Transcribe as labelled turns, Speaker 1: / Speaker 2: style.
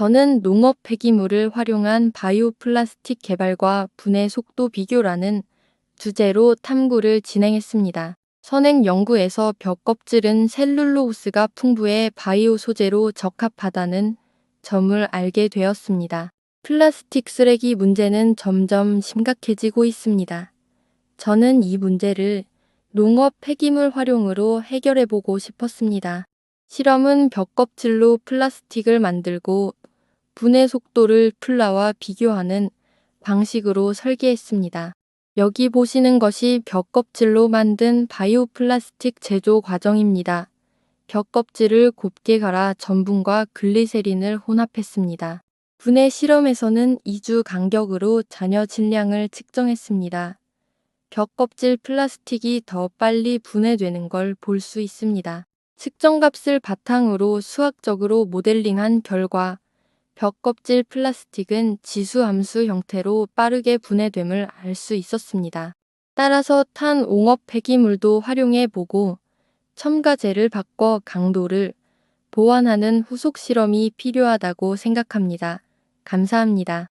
Speaker 1: 저는 농업 폐기물을 활용한 바이오 플라스틱 개발과 분해 속도 비교라는 주제로 탐구를 진행했습니다. 선행 연구에서 벽 껍질은 셀룰로스가 풍부해 바이오 소재로 적합하다는 점을 알게 되었습니다. 플라스틱 쓰레기 문제는 점점 심각해지고 있습니다. 저는 이 문제를 농업 폐기물 활용으로 해결해 보고 싶었습니다. 실험은 벽 껍질로 플라스틱을 만들고 분해 속도를 플라와 비교하는 방식으로 설계했습니다. 여기 보시는 것이 벽 껍질로 만든 바이오 플라스틱 제조 과정입니다. 벽 껍질을 곱게 갈아 전분과 글리세린을 혼합했습니다. 분해 실험에서는 2주 간격으로 잔여 질량을 측정했습니다. 벽 껍질 플라스틱이 더 빨리 분해되는 걸 볼 수 있습니다. 측정값을 바탕으로 수학적으로 모델링한 결과 벽 껍질 플라스틱은 지수 함수 형태로 빠르게 분해됨을 알 수 있었습니다. 따라서 탄 옹업 폐기물도 활용해 보고 첨가제를 바꿔 강도를 보완하는 후속 실험이 필요하다고 생각합니다. 감사합니다.